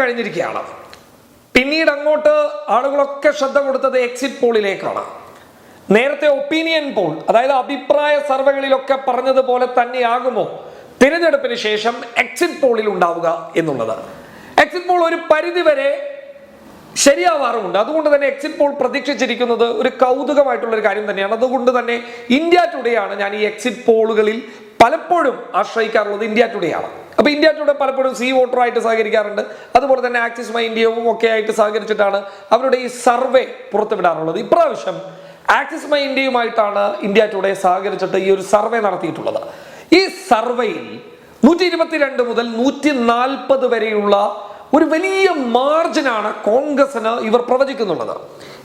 കഴിഞ്ഞിരിക്കുകയാണ്. പിന്നീട് അങ്ങോട്ട് ആളുകളൊക്കെ ശ്രദ്ധ കൊടുത്തത് എക്സിറ്റ് പോളിലേക്കാണ് നേരത്തെ ഒപ്പീനിയൻ പോൾ അതായത് അഭിപ്രായ സർവേകളിലൊക്കെ പറഞ്ഞതുപോലെ തന്നെയാകുമോ തിരഞ്ഞെടുപ്പിന് ശേഷം എക്സിറ്റ് പോളിൽ ഉണ്ടാവുക എന്നുള്ളത്. എക്സിറ്റ് പോൾ ഒരു പരിധിവരെ ശരിയാവാറുമുണ്ട്. അതുകൊണ്ട് തന്നെ എക്സിറ്റ് പോൾ പ്രതീക്ഷിച്ചിരിക്കുന്നത് ഒരു കൗതുകമായിട്ടുള്ള ഒരു കാര്യം തന്നെയാണ്. അതുകൊണ്ട് തന്നെ ഇന്ത്യ ടുഡേ ആണ് ഞാൻ ഈ എക്സിറ്റ് പോളുകളിൽ പലപ്പോഴും ആശ്രയിക്കാറുള്ളത് ഇന്ത്യ ടുഡേ ആണ്. അപ്പൊ ഇന്ത്യ ടുഡേ പലപ്പോഴും സി വോട്ടറായിട്ട് സഹകരിക്കാറുണ്ട്. അതുപോലെ തന്നെ ആക്സിസ് മൈ ഇന്ത്യയും ഒക്കെ ആയിട്ട് സഹകരിച്ചിട്ടാണ് അവരുടെ ഈ സർവേ പുറത്തുവിടാറുള്ളത്. ഇപ്രാവശ്യം ആക്സിസ് മൈ ഇന്ത്യയുമായിട്ടാണ് ഇന്ത്യ ടുഡേ സഹകരിച്ചിട്ട് ഈ ഒരു സർവേ നടത്തിയിട്ടുള്ളത്. ഈ സർവേയിൽ നൂറ്റി ഇരുപത്തിരണ്ട് മുതൽ നൂറ്റി നാൽപ്പത് വരെയുള്ള ഒരു വലിയ മാർജിനാണ് കോൺഗ്രസിന് ഇവർ പ്രവചിക്കുന്നുള്ളത്.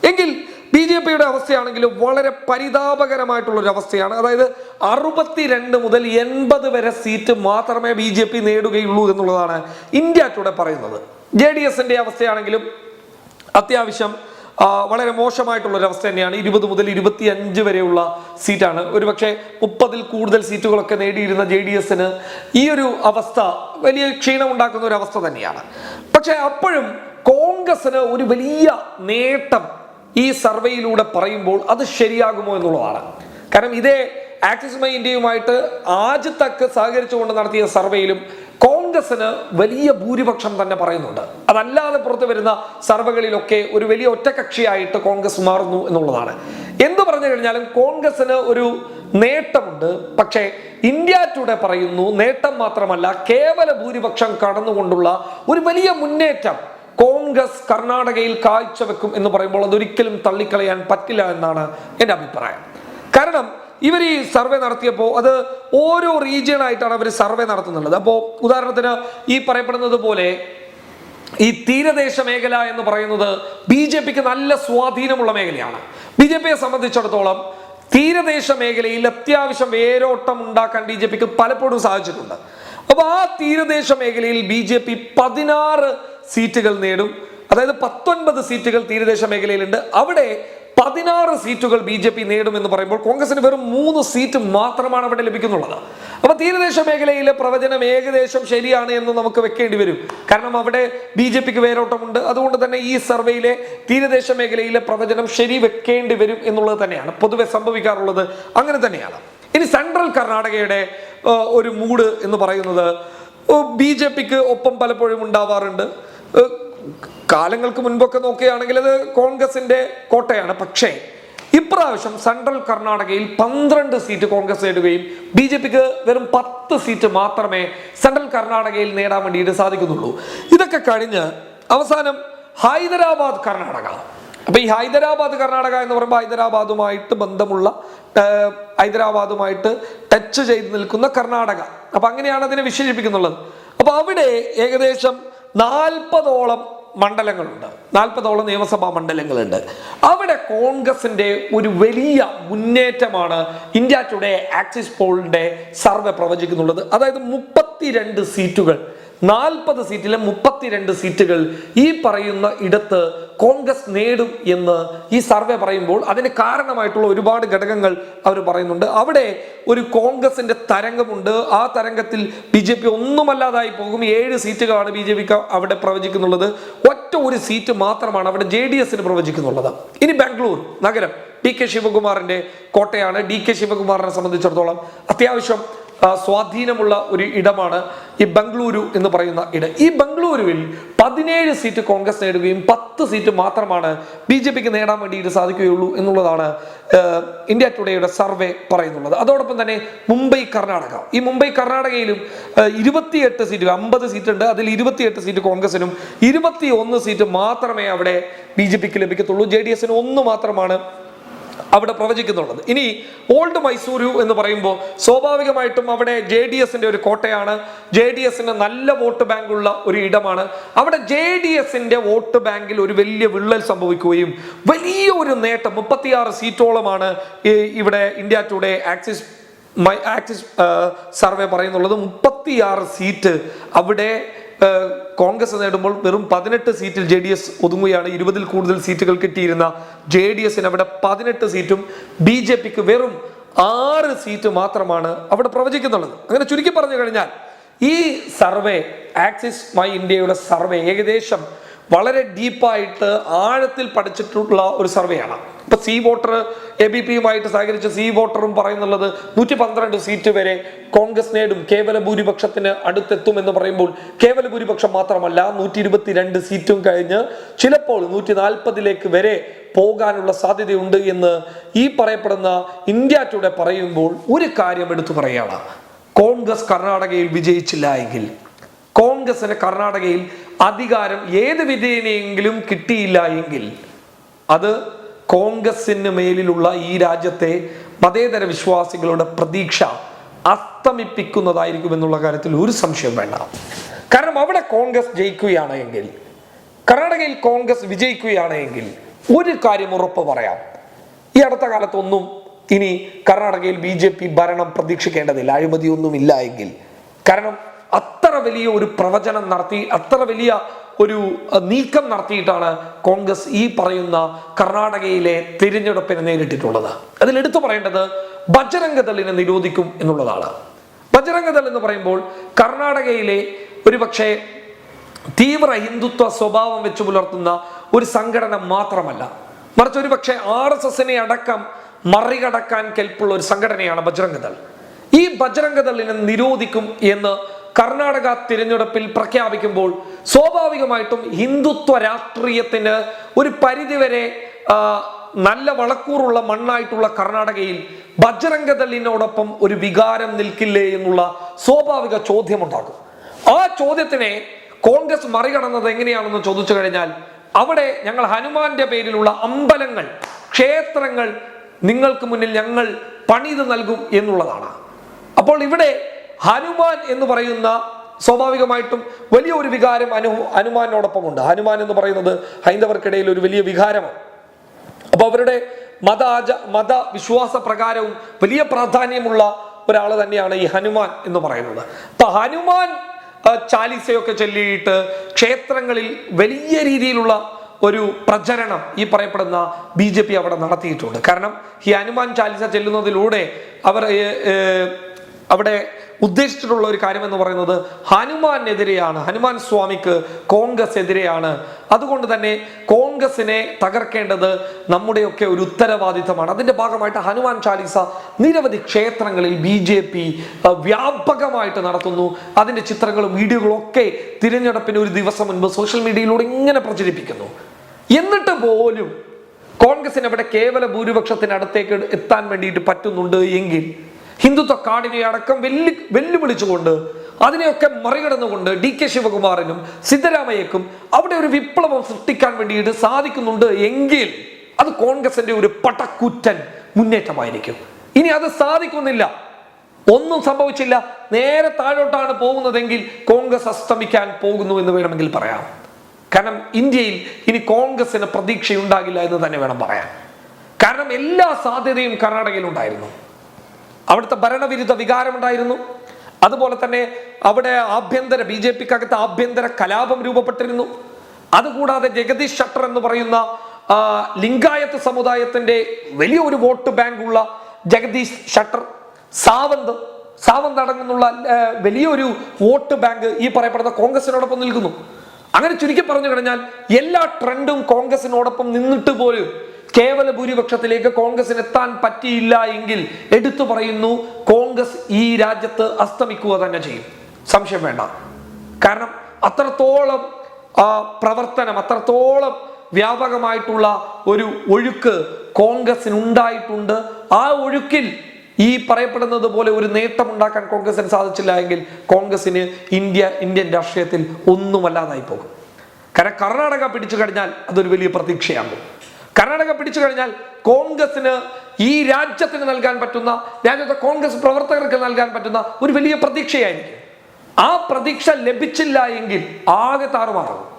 എങ്കിൽ ബി ജെ പിയുടെ അവസ്ഥയാണെങ്കിൽ വളരെ പരിതാപകരമായിട്ടുള്ള ഒരു അവസ്ഥയാണ്. അതായത് അറുപത്തിരണ്ട് മുതൽ എൺപത് വരെ സീറ്റ് മാത്രമേ ബി ജെ പി നേടുകയുള്ളൂ എന്നുള്ളതാണ് ഇന്ത്യ ടുഡേ പറയുന്നത്. ജെ ഡി എസിന്റെ അവസ്ഥയാണെങ്കിലും അത്യാവശ്യം വളരെ മോശമായിട്ടുള്ള ഒരു അവസ്ഥ തന്നെയാണ്. ഇരുപത് മുതൽ ഇരുപത്തി അഞ്ച് വരെയുള്ള സീറ്റാണ്. ഒരുപക്ഷെ മുപ്പതിൽ കൂടുതൽ സീറ്റുകളൊക്കെ നേടിയിരുന്ന ജെ ഡി എസിന് ഈ ഒരു അവസ്ഥ വലിയ ക്ഷീണം ഉണ്ടാക്കുന്ന ഒരു അവസ്ഥ തന്നെയാണ്. പക്ഷെ അപ്പോഴും കോൺഗ്രസിന് ഒരു വലിയ നേട്ടം ഈ സർവേയിലൂടെ പറയുമ്പോൾ അത് ശരിയാകുമോ എന്നുള്ളതാണ്. കാരണം ഇതേ ആക്സിസ് മൈ ഇന്ത്യയുമായിട്ട് തക്ക് സഹകരിച്ചുകൊണ്ട് നടത്തിയ സർവേയിലും കോൺഗ്രസിന് വലിയ ഭൂരിപക്ഷം തന്നെ പറയുന്നുണ്ട്. അതല്ലാതെ പുറത്തു വരുന്ന സർവേകളിലൊക്കെ ഒരു വലിയ ഒറ്റകക്ഷിയായിട്ട് കോൺഗ്രസ് മാറുന്നു എന്നുള്ളതാണ്. എന്ത് പറഞ്ഞു കഴിഞ്ഞാലും കോൺഗ്രസിന് ഒരു നേട്ടമുണ്ട്. പക്ഷേ ഇന്ത്യ ടുഡേ പറയുന്നു നേട്ടം മാത്രമല്ല കേവല ഭൂരിപക്ഷം കടന്നുകൊണ്ടുള്ള ഒരു വലിയ മുന്നേറ്റം കോൺഗ്രസ് കർണാടകയിൽ കാഴ്ചവെക്കും എന്ന് പറയുമ്പോൾ അതൊരിക്കലും തള്ളിക്കളയാൻ പറ്റില്ല എന്നാണ് എന്റെ അഭിപ്രായം. കാരണം ഇവർ ഈ സർവേ നടത്തിയപ്പോൾ അത് ഓരോ റീജിയൺ ആയിട്ടാണ് അവർ സർവേ നടത്തുന്നുള്ളത്. അപ്പോൾ ഉദാഹരണത്തിന് ഈ പറയപ്പെടുന്നത് പോലെ ഈ തീരദേശ മേഖല എന്ന് പറയുന്നത് ബി ജെ പിക്ക് നല്ല സ്വാധീനമുള്ള മേഖലയാണ്. ബി ജെ പിയെ സംബന്ധിച്ചിടത്തോളം തീരദേശ മേഖലയിൽ അത്യാവശ്യം വേരോട്ടം ഉണ്ടാക്കാൻ ബി ജെ പിക്ക് പലപ്പോഴും സാധിച്ചിട്ടുണ്ട്. അപ്പൊ ആ തീരദേശ മേഖലയിൽ ബി ജെ പി പതിനാറ് സീറ്റുകൾ നേടും. അതായത് പത്തൊൻപത് സീറ്റുകൾ തീരദേശ മേഖലയിലുണ്ട്. അവിടെ പതിനാറ് സീറ്റുകൾ ബി ജെ പി നേടുമെന്ന് പറയുമ്പോൾ കോൺഗ്രസിന് വെറും മൂന്ന് സീറ്റ് മാത്രമാണ് അവിടെ ലഭിക്കുന്നുള്ളത്. അപ്പൊ തീരദേശ മേഖലയിലെ പ്രവചനം ഏകദേശം ശരിയാണ് എന്ന് നമുക്ക് വെക്കേണ്ടി വരും. കാരണം അവിടെ ബി ജെ പിക്ക് വേരോട്ടമുണ്ട്. അതുകൊണ്ട് തന്നെ ഈ സർവേയിലെ തീരദേശ മേഖലയിലെ പ്രവചനം ശരി വെക്കേണ്ടി വരും എന്നുള്ളത് തന്നെയാണ്. പൊതുവെ സംഭവിക്കാറുള്ളത് അങ്ങനെ തന്നെയാണ്. ഇനി സെൻട്രൽ കർണാടകയുടെ ഒരു മൂഡ് എന്ന് പറയുന്നത് ബി ജെ പിക്ക് ഒപ്പം പലപ്പോഴും ഉണ്ടാവാറുണ്ട്. കാലങ്ങൾക്ക് മുൻപൊക്കെ നോക്കുകയാണെങ്കിൽ അത് കോൺഗ്രസിന്റെ കോട്ടയാണ്. പക്ഷേ ഇപ്രാവശ്യം സെൻട്രൽ കർണാടകയിൽ പന്ത്രണ്ട് സീറ്റ് കോൺഗ്രസ് നേടുകയും ബി ജെ പിക്ക് വെറും പത്ത് സീറ്റ് മാത്രമേ സെൻട്രൽ കർണാടകയിൽ നേടാൻ വേണ്ടിയിട്ട് സാധിക്കുന്നുള്ളൂ. ഇതൊക്കെ കഴിഞ്ഞ് അവസാനം ഹൈദരാബാദ് കർണാടക. അപ്പൊ ഈ ഹൈദരാബാദ് കർണാടക എന്ന് പറയുമ്പോൾ ഹൈദരാബാദുമായിട്ട് ബന്ധമുള്ള ഹൈദരാബാദുമായിട്ട് ടച്ച് ചെയ്ത് നിൽക്കുന്ന കർണാടക. അപ്പൊ അങ്ങനെയാണ് അതിനെ വിശേഷിപ്പിക്കുന്നുള്ളത്. അപ്പൊ അവിടെ ഏകദേശം നാൽപ്പതോളം മണ്ഡലങ്ങളുണ്ട്. നാൽപ്പതോളം നിയമസഭാ മണ്ഡലങ്ങളുണ്ട്. അവിടെ കോൺഗ്രസിന്റെ ഒരു വലിയ മുന്നേറ്റമാണ് ഇന്ത്യ ടുഡേ ആക്സിസ് പോളിന്റെ സർവേ പ്രവചിക്കുന്നുള്ളത്. അതായത് മുപ്പത്തിരണ്ട് സീറ്റുകൾ നാൽപ്പത് സീറ്റിലെ മുപ്പത്തിരണ്ട് സീറ്റുകൾ ഈ പറയുന്ന ഇടത്ത് കോൺഗ്രസ് നേടും എന്ന് ഈ സർവേ പറയുമ്പോൾ അതിന് കാരണമായിട്ടുള്ള ഒരുപാട് ഘടകങ്ങൾ അവർ പറയുന്നുണ്ട്. അവിടെ ഒരു കോൺഗ്രസിന്റെ തരംഗമുണ്ട്. ആ തരംഗത്തിൽ ബി ജെ പി ഒന്നുമല്ലാതായി പോകും. ഏഴ് സീറ്റുകളാണ് ബി ജെ പിക്ക് അവിടെ പ്രവചിക്കുന്നുള്ളത്. ഒറ്റ ഒരു സീറ്റ് മാത്രമാണ് അവിടെ ജെ ഡി എസിന് പ്രവചിക്കുന്നുള്ളത്. ഇനി ബാംഗ്ലൂർ നഗരം. ഡി കെ ശിവകുമാറിന്റെ കോട്ടയാണ്. ഡി കെ ശിവകുമാറിനെ സംബന്ധിച്ചിടത്തോളം അത്യാവശ്യം സ്വാധീനമുള്ള ഒരു ഇടമാണ് ഈ ബംഗളൂരു എന്ന് പറയുന്ന ഇടം. ഈ ബംഗളൂരുവിൽ പതിനേഴ് സീറ്റ് കോൺഗ്രസ് നേടുകയും പത്ത് സീറ്റ് മാത്രമാണ് ബി ജെ പിക്ക് നേടാൻ വേണ്ടിയിട്ട് സാധിക്കുകയുള്ളൂ എന്നുള്ളതാണ് ഇന്ത്യ ടുഡേയുടെ സർവേ പറയുന്നുള്ളത്. അതോടൊപ്പം തന്നെ മുംബൈ കർണാടക. ഈ മുംബൈ കർണാടകയിലും ഇരുപത്തിയെട്ട് സീറ്റ് അമ്പത് സീറ്റ് ഉണ്ട് അതിൽ ഇരുപത്തിയെട്ട് സീറ്റ് കോൺഗ്രസിനും ഇരുപത്തി ഒന്ന് സീറ്റ് മാത്രമേ അവിടെ ബി ജെ പിക്ക് ലഭിക്കത്തുള്ളൂ. ജെ ഡി എസിന് ഒന്ന് മാത്രമാണ് അവിടെ പ്രവചിക്കുന്നുള്ളത്. ഇനി ഓൾഡ് മൈസൂരു എന്ന് പറയുമ്പോൾ സ്വാഭാവികമായിട്ടും അവിടെ ജെ ഡി എസിന്റെ ഒരു കോട്ടയാണ്. ജെ ഡി എസിന് നല്ല വോട്ട് ബാങ്ക് ഉള്ള ഒരു ഇടമാണ്. അവിടെ ജെ ഡി എസിന്റെ വോട്ട് ബാങ്കിൽ ഒരു വലിയ വിള്ളൽ സംഭവിക്കുകയും വലിയ ഒരു നേട്ടം മുപ്പത്തിയാറ് സീറ്റോളമാണ് ഇവിടെ India today Axis my Axis survey പറയുന്നുള്ളത്. മുപ്പത്തിയാറ് സീറ്റ് അവിടെ കോൺഗ്രസ് നേടുമ്പോൾ വെറും പതിനെട്ട് സീറ്റിൽ ജെ ഡി എസ് ഒതുങ്ങുകയാണ്. ഇരുപതിൽ കൂടുതൽ സീറ്റുകൾ കിട്ടിയിരുന്ന ജെ ഡി എസിന് അവിടെ പതിനെട്ട് സീറ്റും ബി ജെ പിക്ക് വെറും ആറ് സീറ്റ് മാത്രമാണ് അവിടെ പ്രവചിക്കുന്നുള്ളത്. അങ്ങനെ ചുരുക്കി പറഞ്ഞു കഴിഞ്ഞാൽ ഈ survey Axis My India survey ഏകദേശം വളരെ ഡീപ്പായിട്ട് ആഴത്തിൽ പഠിച്ചിട്ടുള്ള ഒരു സർവേയാണ്. ഇപ്പൊ സി വോട്ടർ എ ബി പിയുമായിട്ട് സഹകരിച്ച് സി വോട്ടറും പറയുന്നുള്ളത് നൂറ്റി പന്ത്രണ്ട് സീറ്റ് വരെ കോൺഗ്രസ് നേടും കേവല ഭൂരിപക്ഷത്തിന് അടുത്തെത്തും എന്ന് പറയുമ്പോൾ കേവല ഭൂരിപക്ഷം മാത്രമല്ല നൂറ്റി ഇരുപത്തിരണ്ട് സീറ്റും കഴിഞ്ഞ് ചിലപ്പോൾ നൂറ്റി നാൽപ്പതിലേക്ക് വരെ പോകാനുള്ള സാധ്യതയുണ്ട് എന്ന് ഈ പറയപ്പെടുന്ന ഇന്ത്യ ടുഡേ പറയുമ്പോൾ ഒരു കാര്യം എടുത്തു പറയുകയാണ്. കോൺഗ്രസ് കർണാടകയിൽ വിജയിച്ചില്ല എങ്കിൽ കോൺഗ്രസിന് കർണാടകയിൽ അധികാരം ഏത് വിധേനയെങ്കിലും കിട്ടിയില്ല എങ്കിൽ അത് കോൺഗ്രസിന് മേലിലുള്ള ഈ രാജ്യത്തെ മതേതര വിശ്വാസികളുടെ പ്രതീക്ഷ അസ്തമിപ്പിക്കുന്നതായിരിക്കും എന്നുള്ള കാര്യത്തിൽ ഒരു സംശയം വേണ്ട. കാരണം അവിടെ കോൺഗ്രസ് ജയിക്കുകയാണ് എങ്കിൽ കർണാടകയിൽ കോൺഗ്രസ് വിജയിക്കുകയാണ് എങ്കിൽ ഒരു കാര്യം ഉറപ്പ് പറയാം. ഈ അടുത്ത കാലത്തൊന്നും ഇനി കർണാടകയിൽ ബി ജെ പി ഭരണം പ്രതീക്ഷിക്കേണ്ടതില്ല അഴിമതിയൊന്നും ഇല്ല എങ്കിൽ. കാരണം അത്ര വലിയ ഒരു പ്രവചനം നടത്തി അത്ര വലിയ ഒരു നീക്കം നടത്തിയിട്ടാണ് കോൺഗ്രസ് ഈ പറയുന്ന കർണാടകയിലെ തിരഞ്ഞെടുപ്പിനെ നേരിട്ടിട്ടുള്ളത്. അതിൽ എടുത്തു പറയേണ്ടത് ബജരംഗദളിനെ നിരോധിക്കും എന്നുള്ളതാണ്. ബജരംഗദൾ എന്ന് പറയുമ്പോൾ കർണാടകയിലെ ഒരുപക്ഷെ തീവ്ര ഹിന്ദുത്വ സ്വഭാവം വെച്ച് പുലർത്തുന്ന ഒരു സംഘടന മാത്രമല്ല. മറിച്ച് ഒരു പക്ഷേ ആർ എസ് എസിനെ അടക്കം മറികടക്കാൻ കെൽപ്പുള്ള ഒരു സംഘടനയാണ് ബജ്രംഗദൾ. ഈ ബജ്രംഗദളിനെ നിരോധിക്കും എന്ന് കർണാടക തിരഞ്ഞെടുപ്പിൽ പ്രഖ്യാപിക്കുമ്പോൾ സ്വാഭാവികമായിട്ടും ഹിന്ദുത്വ രാഷ്ട്രീയത്തിന് ഒരു പരിധിവരെ നല്ല വളക്കൂറുള്ള മണ്ണായിട്ടുള്ള കർണാടകയിൽ ബജ്രംഗദളിനോടൊപ്പം ഒരു വികാരം നിൽക്കില്ലേ എന്നുള്ള സ്വാഭാവിക ചോദ്യമുണ്ടാകും. ആ ചോദ്യത്തിനെ കോൺഗ്രസ് മറികടന്നത് എങ്ങനെയാണെന്ന് ചോദിച്ചു കഴിഞ്ഞാൽ അവിടെ ഞങ്ങൾ ഹനുമാന്റെ പേരിലുള്ള അമ്പലങ്ങൾ ക്ഷേത്രങ്ങൾ നിങ്ങൾക്ക് മുന്നിൽ ഞങ്ങൾ പണിത് നൽകും എന്നുള്ളതാണ്. അപ്പോൾ ഇവിടെ ഹനുമാൻ എന്ന് പറയുന്ന സ്വാഭാവികമായിട്ടും വലിയ ഒരു വികാരം അനു ഹനുമാനോടൊപ്പമുണ്ട്. ഹനുമാൻ എന്ന് പറയുന്നത് ഹൈന്ദവർക്കിടയിൽ ഒരു വലിയ വികാരമാണ്. അപ്പൊ അവരുടെ മത ആച മത വിശ്വാസ പ്രകാരവും വലിയ പ്രാധാന്യമുള്ള ഒരാൾ തന്നെയാണ് ഈ ഹനുമാൻ എന്ന് പറയുന്നത്. അപ്പൊ ഹനുമാൻ ചാലിസയൊക്കെ ചൊല്ലിയിട്ട് ക്ഷേത്രങ്ങളിൽ വലിയ രീതിയിലുള്ള ഒരു പ്രചരണം ഈ പറയപ്പെടുന്ന ബി ജെ പി അവിടെ നടത്തിയിട്ടുണ്ട്. കാരണം ഈ ഹനുമാൻ ചാലിസ ചെല്ലുന്നതിലൂടെ അവർ അവിടെ ഉദ്ദേശിച്ചിട്ടുള്ള ഒരു കാര്യം എന്ന് പറയുന്നത് ഹനുമാനെതിരെയാണ് ഹനുമാൻ സ്വാമിക്ക് കോൺഗ്രസ് എതിരെയാണ് അതുകൊണ്ട് തന്നെ കോൺഗ്രസിനെ തകർക്കേണ്ടത് നമ്മുടെയൊക്കെ ഒരു ഉത്തരവാദിത്തമാണ്. അതിന്റെ ഭാഗമായിട്ട് ഹനുമാൻ ചാലീസ നിരവധി ക്ഷേത്രങ്ങളിൽ ബി ജെ പി വ്യാപകമായിട്ട് നടത്തുന്നു. അതിന്റെ ചിത്രങ്ങളും വീഡിയോകളും ഒക്കെ തിരഞ്ഞെടുപ്പിന് ഒരു ദിവസം മുൻപ് സോഷ്യൽ മീഡിയയിലൂടെ ഇങ്ങനെ പ്രചരിപ്പിക്കുന്നു. എന്നിട്ട് പോലും കോൺഗ്രസിന് അവിടെ കേവല ഭൂരിപക്ഷത്തിന് അടുത്തേക്ക് എത്താൻ വേണ്ടിയിട്ട് പറ്റുന്നുണ്ട് എങ്കിൽ ഹിന്ദുത്വ കാടിനെ അടക്കം വെല്ലു വെല്ലുവിളിച്ചുകൊണ്ട് അതിനെയൊക്കെ മറികടന്നുകൊണ്ട് ഡി കെ ശിവകുമാറിനും സിദ്ധരാമയ്യക്കും അവിടെ ഒരു വിപ്ലവം സൃഷ്ടിക്കാൻ വേണ്ടിയിട്ട് സാധിക്കുന്നുണ്ട് എങ്കിൽ അത് കോൺഗ്രസിന്റെ ഒരു പടക്കുറ്റൻ മുന്നേറ്റമായിരിക്കും. ഇനി അത് സാധിക്കുന്നില്ല. ഒന്നും സംഭവിച്ചില്ല. നേരെ താഴോട്ടാണ് പോകുന്നതെങ്കിൽ കോൺഗ്രസ് അസ്തമിക്കാൻ പോകുന്നു എന്ന് വേണമെങ്കിൽ പറയാം. കാരണം ഇന്ത്യയിൽ ഇനി കോൺഗ്രസിന് പ്രതീക്ഷയുണ്ടാകില്ല എന്ന് തന്നെ വേണം പറയാൻ. കാരണം എല്ലാ സാധ്യതയും കർണാടകയിൽ ഉണ്ടായിരുന്നു അവിടുത്തെ ഭരണവിരുദ്ധ വികാരമുണ്ടായിരുന്നു അതുപോലെ തന്നെ അവിടെ ആഭ്യന്തര ബി ജെ പിക്കകത്ത് ആഭ്യന്തര കലാപം രൂപപ്പെട്ടിരുന്നു. അതുകൂടാതെ ജഗദീഷ് ഷട്ടർ എന്ന് പറയുന്ന ലിംഗായത്ത് സമുദായത്തിന്റെ വലിയൊരു വോട്ട് ബാങ്ക് ഉള്ള ജഗദീഷ് ഷട്ടർ സാവന്ത് സാവന്ത് അടങ്ങുന്നുള്ള വലിയൊരു വോട്ട് ബാങ്ക് ഈ പറയപ്പെടുന്ന കോൺഗ്രസിനോടൊപ്പം നിൽക്കുന്നു. അങ്ങനെ ചുരുക്കി പറഞ്ഞു കഴിഞ്ഞാൽ എല്ലാ ട്രെൻഡും കോൺഗ്രസിനോടൊപ്പം നിന്നിട്ട് പോലും കേവല ഭൂരിപക്ഷത്തിലേക്ക് കോൺഗ്രസിന് എത്താൻ പറ്റിയില്ല എങ്കിൽ എടുത്തു പറയുന്നു കോൺഗ്രസ് ഈ രാജ്യത്ത് അസ്തമിക്കുക തന്നെ ചെയ്യും. സംശയം വേണ്ട. കാരണം അത്രത്തോളം പ്രവർത്തനം അത്രത്തോളം വ്യാപകമായിട്ടുള്ള ഒരു ഒഴുക്ക് കോൺഗ്രസിന് ഉണ്ടായിട്ടുണ്ട് ആ ഒഴുക്കിൽ ഈ പറയപ്പെടുന്നത് പോലെ ഒരു നേട്ടം ഉണ്ടാക്കാൻ കോൺഗ്രസിന് സാധിച്ചില്ല എങ്കിൽ കോൺഗ്രസിന് ഇന്ത്യ ഇന്ത്യൻ രാഷ്ട്രീയത്തിൽ ഒന്നുമല്ലാതായി പോകും. കാരണം കർണാടക പിടിച്ചു കഴിഞ്ഞാൽ അതൊരു വലിയ പ്രതീക്ഷയാകും. കർണാടക പിടിച്ചു കഴിഞ്ഞാൽ കോൺഗ്രസിന് ഈ രാജ്യത്തിന് നൽകാൻ പറ്റുന്ന രാജ്യത്തെ കോൺഗ്രസ് പ്രവർത്തകർക്ക് നൽകാൻ പറ്റുന്ന ഒരു വലിയ പ്രതീക്ഷയായിരിക്കും. ആ പ്രതീക്ഷ ലഭിച്ചില്ല എങ്കിൽ ആകെ താറുമാറാകും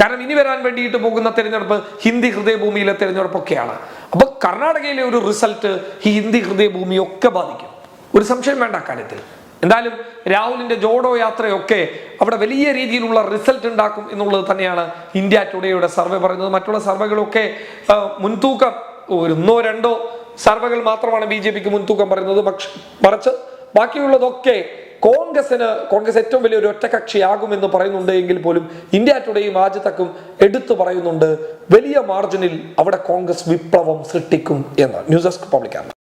കാരണം ഇനി വരാൻ വേണ്ടിയിട്ട് പോകുന്ന തെരഞ്ഞെടുപ്പ് ഹിന്ദി ഹൃദയഭൂമിയിലെ തെരഞ്ഞെടുപ്പൊക്കെയാണ്. അപ്പൊ കർണാടകയിലെ ഒരു റിസൾട്ട് ഹിന്ദി ഹൃദയഭൂമിയൊക്കെ ബാധിക്കും. ഒരു സംശയം വേണ്ട കാര്യത്തിൽ. എന്തായാലും രാഹുലിന്റെ ജോഡോ യാത്രയൊക്കെ അവിടെ വലിയ രീതിയിലുള്ള റിസൾട്ട് ഉണ്ടാക്കും എന്നുള്ളത് തന്നെയാണ് ഇന്ത്യ ടുഡേയുടെ സർവേ പറയുന്നത്. മറ്റുള്ള സർവേകളൊക്കെ മുൻതൂക്കം ഒന്നോ രണ്ടോ സർവേകൾ മാത്രമാണ് ബി ജെ പിക്ക് മുൻതൂക്കം പറയുന്നത്. പക്ഷെ മറിച്ച് ബാക്കിയുള്ളതൊക്കെ കോൺഗ്രസിന് കോൺഗ്രസ് ഏറ്റവും വലിയ ഒരു ഒറ്റകക്ഷിയാകുമെന്ന് പറയുന്നുണ്ട് എങ്കിൽ പോലും ഇന്ത്യ ടുഡേയും ആജിത്തക്കും എടുത്തു പറയുന്നുണ്ട്. വലിയ മാർജിനിൽ അവിടെ കോൺഗ്രസ് വിപ്ലവം സൃഷ്ടിക്കും എന്ന്. News desk പബ്ലിക്കാണ്